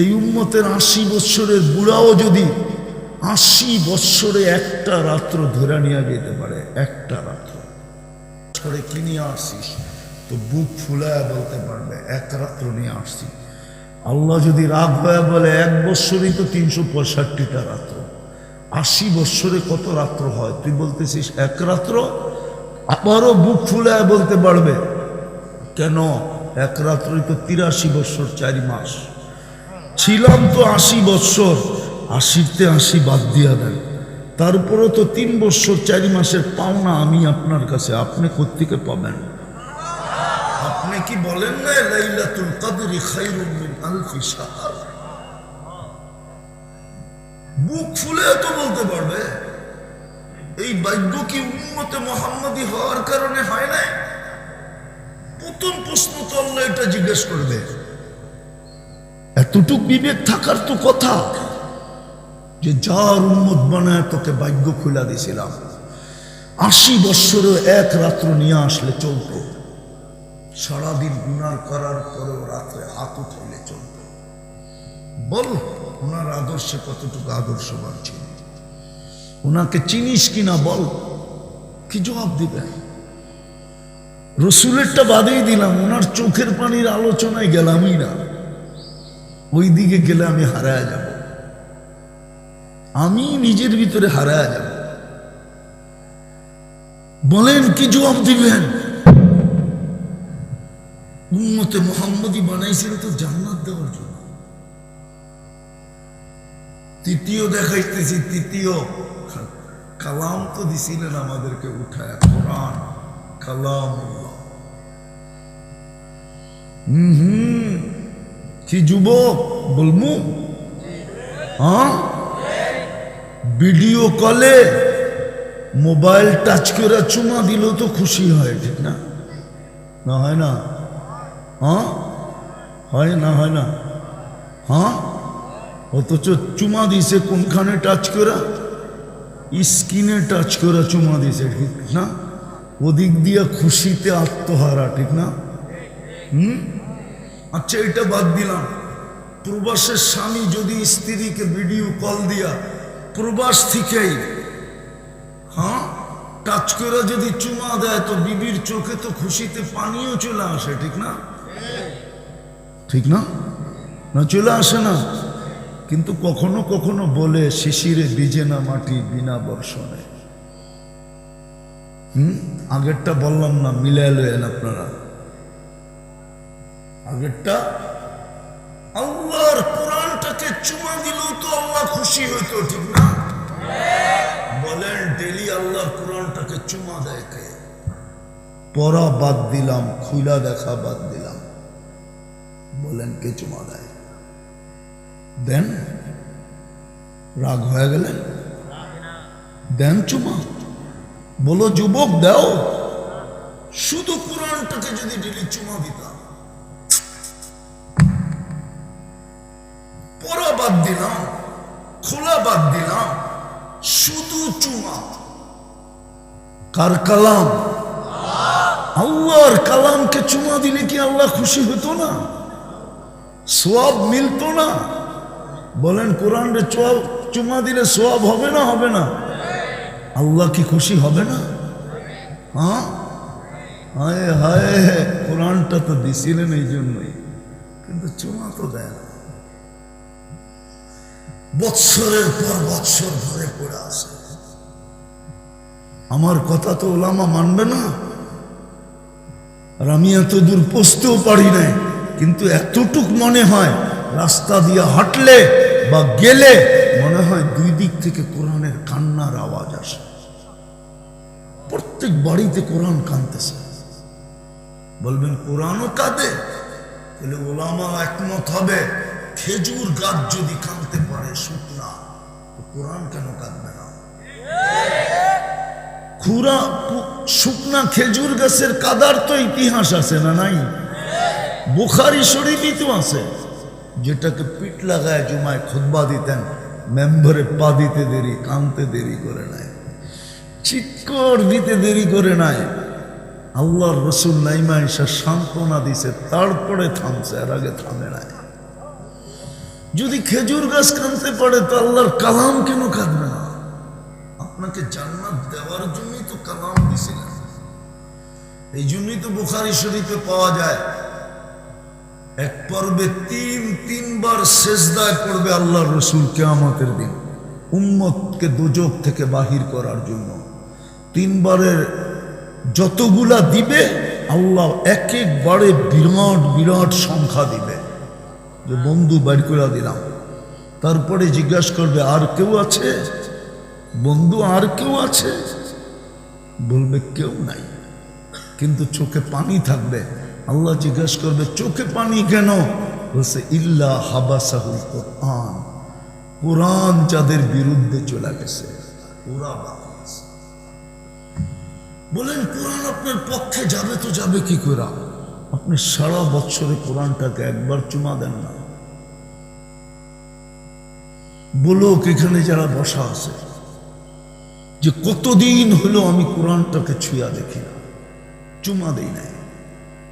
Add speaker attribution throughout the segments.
Speaker 1: এই উম্মতের আশি বৎসরের বুড়াও যদি আশি বৎসরে একটা রাত্র ধরে নিয়ে যেতে পারে, একটা রাত্র। করে কি নিয়ে আসছিস তো বুক ফুলায় বলতে পারবে, এক রাত্র নিয়ে আসছি আল্লাহ যদি রাগ হয়ে বলে, এক বৎসরই তো তিনশো পঁয়ষট্টিটা রাত্র। আশি বৎসরে কত রাত্র হয়? তুই বলতেছিস এক রাত্র? আবারও বুক ফুলায় বলতে পারবে, কেন? এক রাত্রই তো তিরাশি বৎসর, চারি মাস। ছিলাম তো আশি বৎসর, আশিতে আশি বাদ দিয়া দেন। তারপরও তো তিন বৎসর, চারি মাসের পাওনা আমি আপনার কাছে, আপনি কোত্থেকে পাবেন? আপনি কি বলেন না, লাইলাতুল কদরি খায়রুম মিন আলফি বুক ফুলে তো বলতে পারবে। এই বাক্য কি উম্মতে মোহাম্মদী হওয়ার কারণে হয় না প্রথম প্রশ্ন তো আল্লাহ এটা জিজ্ঞেস করবে। এতটুক বিবেক থাকার তো কথা যে যার উন্মত বানায় তোকে ভাগ্য খুলা দিছিলাম। আশি বৎসরও এক রাত্র নিয়ে আসলে চলতো। সারাদিন গুনার করার পরেও রাত্রে হাত উঠাইলে চলতো। বল, ওনার আদর্শে কতটুকু আদর্শবান ছিল? ওনাকে চিনিস কিনা বল, কি জবাব দিবে? রসুলেরটা বাদেই দিলাম, ওনার চোখের পানির আলোচনায় গেলামই না। ওই দিকে গেলে আমি হারায় যাব। আমি নিজের ভিতরে হারায় যাব। বলেন কি জবাব দিবেন? উন্মতে মোহাম্মদী বানাইছিল তো জান্নাত দেওয়ার জন্য। তৃতীয় দেখাইতেছি, তৃতীয়। কালাম তো দিছিলেন আমাদেরকে উঠায়, কোরআন কালাম হুম হুম। কি যুবক বলমু হ্যাঁ ভিডিও কলে মোবাইল টাচ করে চুমা দিল তো খুশি হয় ঠিক না না হয় না হ্যাঁ হয় না হয় না হ্যাঁ অথচ চুমা দিছে কোনখানে টাচ করা স্কিনে টাচ করা চুমা দিছে ঠিক না ওদিক দিয়ে খুশিতে আত্মহারা ঠিক না হুম আচ্ছা এটা বাদ দিলাম। প্রবাসের স্বামী যদি স্ত্রীকে ভিডিও কল দিয়া, প্রবাস থেকেই হ্যাঁ টাচ করে যদি চুমা দেয়, তো বিবির চোখে তো খুশিতে পানিও চলে আসে, ঠিক না? ঠিক না? না চলে আসে না। কিন্তু কখনো কখনো বলে, শিশিরে বিজে না মাটি বিনা বর্ষণে। হুম? আগেরটা বললাম না মিলাই লয়েন আপনারা। আগেরটা? আল্লাহর কোরআনটাকে চুমা দিলেও তো আল্লাহ খুশি হইতো ঠিক না। বলেন, ডেলি আল্লাহর কোরআনটাকে চুমা দেয় কে? পড়া বাদ দিলাম খুলা দেখা বাদ দিলাম। বলেন, কে চুমা দেয়? দেন? রাগ হয়ে গেলেন দেন চুমা। বলো, যুবক, দাও। শুধু কোরআনটাকে যদি ডেলি চুমা দিতাম। কার কালাম? আল্লাহর কালামকে চুমা দিলে কি আল্লাহ খুশি হতো না? সোয়াব মিলতো না? বলেন কোরআন রে চোয়াব চুমা দিলে সোয়াব হবে না হবে না? আল্লাহ কি খুশি হবে না? হ্যাঁ? হায় হায়, কোরআনটা তো দিছিলেন এই জন্যই, কিন্তু চুমা তো দেয় না। বৎসরের পর বৎসর ধরে পড়ে আসে আমার কথা তো ওলামা মানবে না। আর আমি এত দূর পৌঁছতেও পারি নাই, কিন্তু এতটুক মনে হয় রাস্তা দিয়ে হাঁটলে বা গেলে মনে হয় দুই দিক থেকে কোরআনের কান্নার আওয়াজ আসে। প্রত্যেক বাড়িতে কোরআন কানতেছে বলবেন, কোরআনও কাঁদে? তাহলে ওলামা একমত হবে, খেজুর গাছ যদি কাঁদতে পারে শুকনা কোরআন কেন কাঁদবে না? খুরা শুকনা খেজুর গাছের কাদার তো ইতিহাস আছে না নাই? বুখারি শরীফই তো আছে। যেটাকে পিঠ লাগায় জুমায় খুদ্া দিতেন, মেম্বারে পা দিতে দেরি, কানতে দেরি করে নাই। চিৎকর দিতে দেরি করে নাই। আল্লাহর রসুল নাইমা এসে সান্ত্বনা দিছে, তারপরে থামছে এর আগে থামে নাই। যদি খেজুর গাছ কানতে পারে, তো আল্লাহর কালাম কেন কাঁদবে না? আপনাকে জান্নাত দেওয়ার জন্যই তো কালাম দিছিলেন। এই জন্যই তো বুখারি শরীফে পাওয়া যায়, এক পর্বে তিন, তিনবার শেষদায় পড়বে আল্লাহ রসুল কেয়ামতের দিন, উম্মতকে দুজক থেকে বাহির করার জন্য। তিনবারের যতগুলা দিবে, আল্লাহ এক একবারে বিরাট বিরাট সংখ্যা দিবে। যে বন্ধু বাইর করে দিলাম, তারপরে জিজ্ঞাসা করবে, আর কেউ আছে? বন্ধু আর কেউ আছে? বলবে কেউ নাই। কিন্তু চোখে পানি থাকবে। আল্লাহ জিজ্ঞাসা করবে, চোখে পানি কেন? বলছে, ইল্লা হাবাসাহুল কোরআন। কোরআন যাদের বিরুদ্ধে চলে গেছে বলেন, কোরআন আপনার পক্ষে যাবে তো যাবে কি করে? আপনি সারা বছরে কোরআনটাকে একবার চুমা দেন না। বলুক, এখানে যারা বসা আছে যে কতদিন হলো আমি কোরআনটাকে ছুঁয়া দেখি না, চুমা দেই নাই।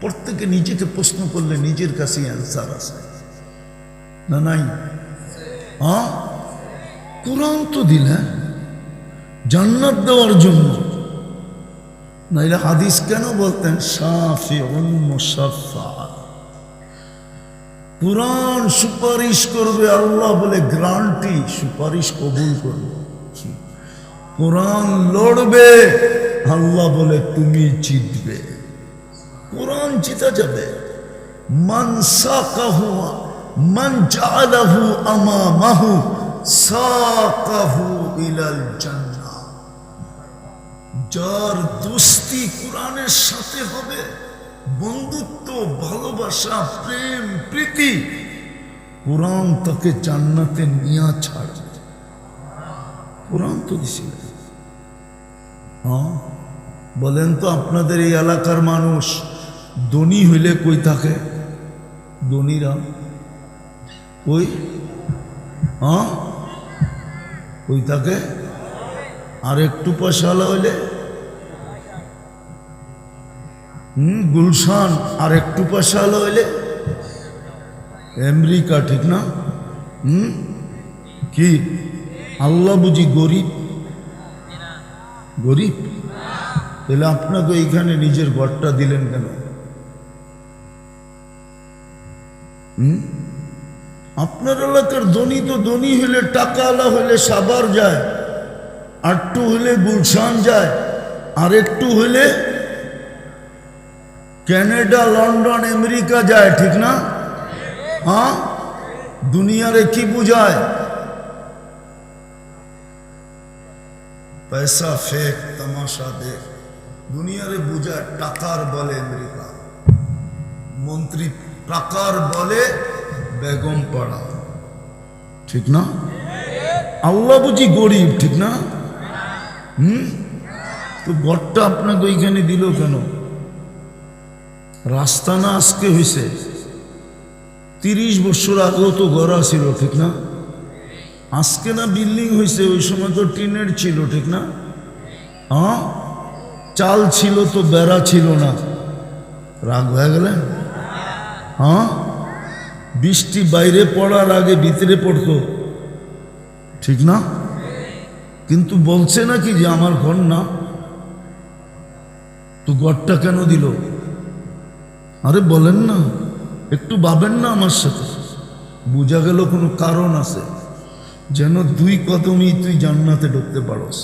Speaker 1: প্রত্যেকে নিজেকে প্রশ্ন করলে নিজের কাছে অ্যান্সার আছে না, নাই? হ্যাঁ? কোরআন তো দিলেন জান্নাত দেওয়ার জন্য। নাইলে হাদিস কেন বলতেন? সাফি মুসাফা কোরআন সুপারিশ করবে, আল্লাহ বলে গ্রান্টি সুপারিশ কবুল করবে। কোরআন লড়বে। আল্লাহ বলে, তুমি জিতবে। কোরআন জিতা যাবে। মান সাকাহু, মান জালাহু আমামাহু, সাকাহু ইলাল জান্নাহ। যার দোস্তি কোরআনের সাথে হবে, বন্ধুত্ব, ভালোবাসা, প্রেম, প্রীতি, কোরআন তাকে জান্নাতে নিয়ে ছাড়বে। কোরআন তো দিছিল হ্যাঁ? বলেন তো আপনাদের এই এলাকার মানুষ, ধনী হইলে কই থাকে? ধনীরা? কই? হ্যাঁ? কই থাকে? আর একটু পয়সাওয়ালা হইলে? হুম, গুলশান, আর একটু পয়সাওয়ালা হইলে? আমেরিকা ঠিক না? হুম? কি? আল্লাহ বুঝি গরিব? গরিব? তাহলে আপনাকে এইখানে নিজের ঘরটা দিলেন কেন? আপনার এলাকার ধনী তো ধনী হলে টাকাওয়ালা হলে সাবার যায় আরটু হলে গুলশান যায় আর একটু হলে ক্যানাডা, লন্ডন, আমেরিকা যায়, ঠিক না? হ্যাঁ? দুনিয়ারে কি বুঝায়? পয়সা ফেক তামাশা দেখ দুনিয়ারে বুঝায় টাকার বলে আমেরিকা মন্ত্রী টাকার বলে বেগম পাড়া ঠিক না আল্লাহ বুঝি গরিব ঠিক না হুম তো ঘরটা আপনাকে ওইখানে দিল কেন রাস্তা না আজকে হয়েছে তিরিশ বছর আগেও তো ঘর ছিল ঠিক না আজকে না বিল্ডিং হয়েছে ওই সময় তো টিনের ছিল, ঠিক না? হ্যাঁ? চাল ছিল তো বেড়া ছিল না। রাগ হয়ে গেলেন হ্যাঁ? বৃষ্টি বাইরে পড়ার আগে ভিতরে পড়তো। ঠিক না? কিন্তু বলছে নাকি যে আমার ঘর না? তো ঘরটা কেন দিল? আরে বলেন না, একটু ভাবেন না আমার সাথে। বোঝা গেল কোনো কারণ আছে। যেন দুই কদমই তুই জান্নাতে ঢুকতে পারস।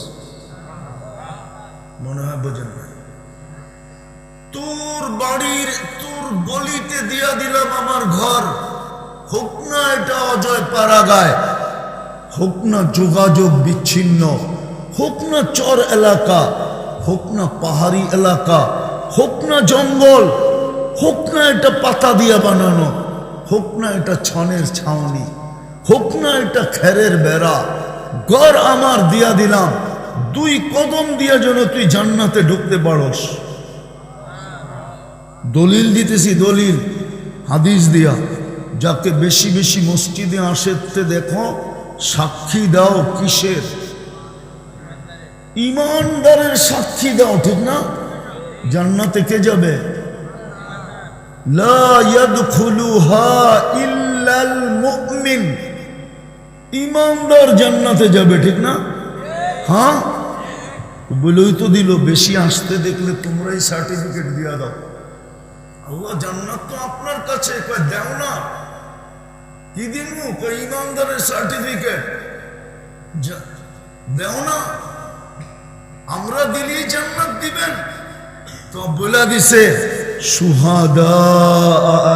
Speaker 1: মনে হয় বোঝেন তোর বাড়ির, তোর গলিতে দিয়া দিলাম আমার ঘর। হোক না এটা অজয় পাড়াগায়, হোক না যোগাযোগ বিচ্ছিন্ন, হোক না চর এলাকা, হোক না পাহাড়ি এলাকা, হোক না জঙ্গল, হোক না এটা পাতা দিয়া বানানো, হোক না এটা ছনের ছাউনি। হোক না এটা খেরের বেড়া। গড় আমার দিয়া দিলাম। দুই কদম দিয়া যেন তুই জান্নাতে ঢুকতে পারস। দলিল দিতেছি, দলিল। হাদিস দিয়া। যাকে বেশি বেশি মসজিদে আসতে দেখো, সাক্ষী দাও কিসের? ইমানদারের সাক্ষী দাও, ঠিক না? জান্নাতে কে যাবে? লা ইল্লাল মুমিন। ইমানদার জান্নাতে যাবে, ঠিক না? হ্যাঁ? বলেই তো দিল, বেশি আসতে দেখলে তোমরাই সার্টিফিকেট দিয়া দাও। আল্লাহ জান্নাত তো আপনার কাছে দেও না। কি দিন ইমানদারের সার্টিফিকেট দেও না। আমরা দিলেই জান্নাত দিবেন। তো বলে দিছে, সুহাদা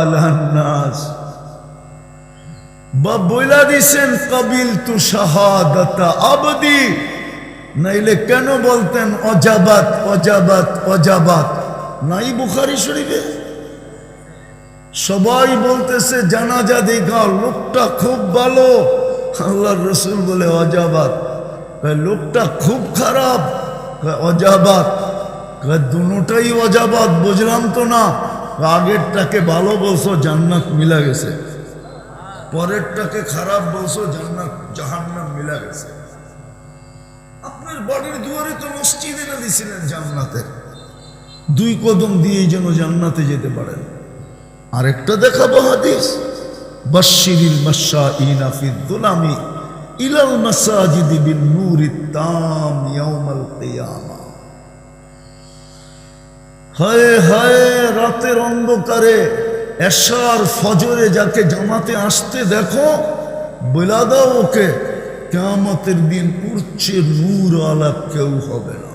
Speaker 1: আলান্নাস। বা বইলা দিছেন কবিল তু শাহাদাতা আবদি। নাইলে কেন বলতেন, অজাবাত অজাবাত অজাবাত? নাই বুখারি শরীফে। সবাই বলতেছে, জানাজা দেখাও লোকটা খুব ভালো। আল্লাহর রসুল বলে, অজাবাত। লোকটা খুব খারাপ। অজাবাত। দুটাই অজাবাত, বুঝলাম তো না। আগেরটাকে ভালো বলছো, জান্নাত মিলা গেছে। পরেরটাকে খারাপ বলছো, জান্নাত, জাহান্নাম মিলা গেছে। আপনার বাড়ির দুয়ারে তো মসজিদ এনে দিছিলেন জান্নাতে? দুই কদম দিয়ে যেন জান্নাতে যেতে পারেন। আরেকটা দেখাবো হাদিস। বাশিরিল মাশাইনা ফি দুলামি ইলাল মাসাজিদি বিন নূরি তাম ইয়াউমাল কিয়ামা। হায় হায়, রাতের অন্ধকারে এশার ফজরে যাকে জামাতে আসতে দেখো বলা দাও ওকে কেমতের দিন উড়ছে নূর আলাপ কেউ হবে না।